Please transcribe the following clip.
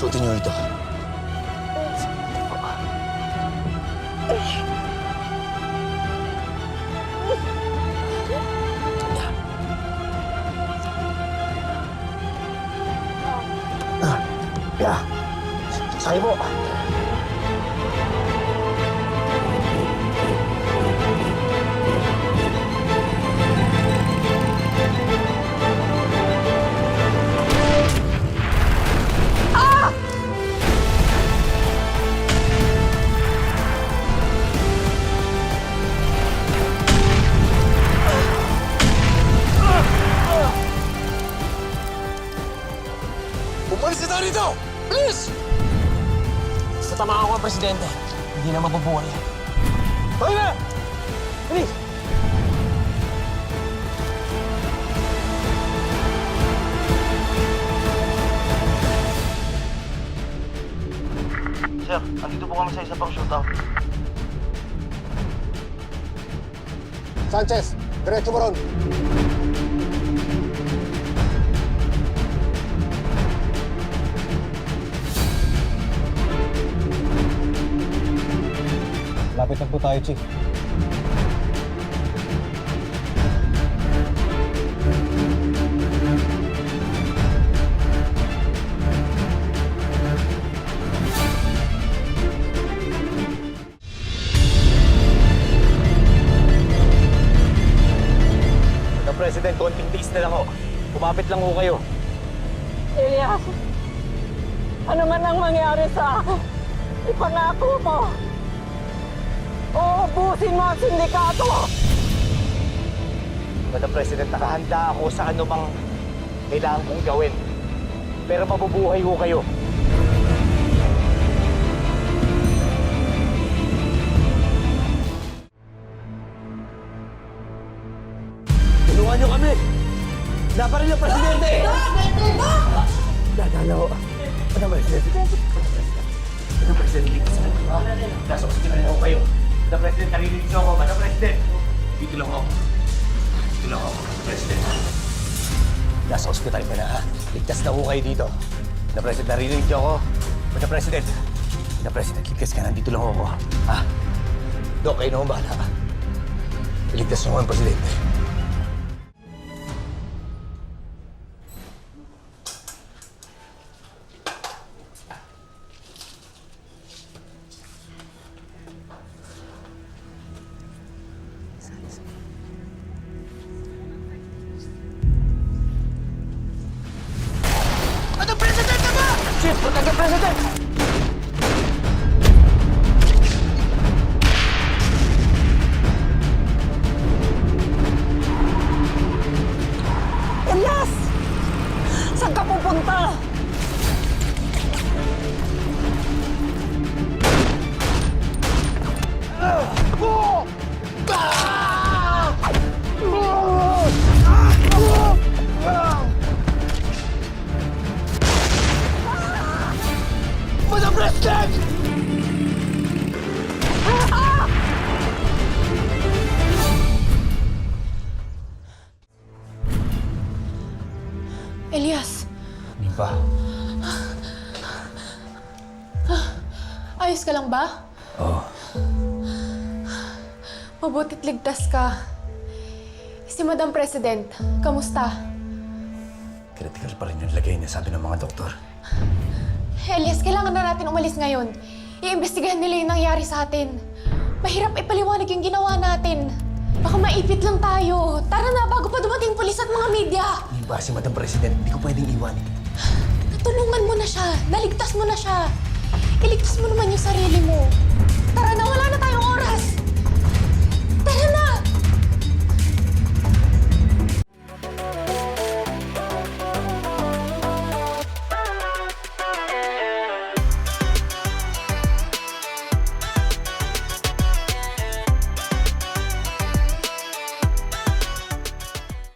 Suotin niyo ito. Ah, yeah. Sakay po. Umalis na tayo dito! Please! Tatama ako, Presidente. Hindi na mabubuhay. Tayo na! Bilis! Sir, andito po kami sa isa pang shootout. Sanchez, diretso mo ron. Lapit na po tayo, Chief. Madam President, konting tiis na lang ho. Kumapit lang ho kayo. Elias, ano man ang mangyari sa akin, ipangako mo. Uubusin mo ang sindikato. Madam President, nakahanda ako sa ano mang kailangan kong gawin. Pero mabubuhay ho kayo. Tulungan niyo kami! Laban niyo, Presidente! Dadala ko. Ano ba, Presidente? Madam President, ligtas na ako. Nasa ospital na ho kayo. Madam President, narinig niyo ako. Madam President, dito lang ako. Dito lang ako, President. Nasa ospital ka na, ha? Ligtas na ho kayo dito. Madam President, narinig niyo ako. Madam President, Madam President, ligtas ka na. Dito lang ako, ha? Dok, kayo na akong bahala. Iligtas niyo ako ang. The President! Elias! Saan ka pupunta? President! Elias, Hindi pa. ayos ka lang ba? Oo. Mabuti't ligtas ka. Si Madam President, kamusta? Critical pa rin yung lagay niya, sabi ng mga doktor. Elias, kailangan na natin umalis ngayon. Iimbestigahan nila yung nangyari sa atin. Mahirap ipaliwanag yung ginawa natin. Baka maipit lang tayo. Tara na, bago pa dumating pulis at mga media. Hindi ba si Madam President, hindi ko pwedeng iwanin. Natulungan mo na siya. Naligtas mo na siya. Iligtas mo naman yung sarili mo.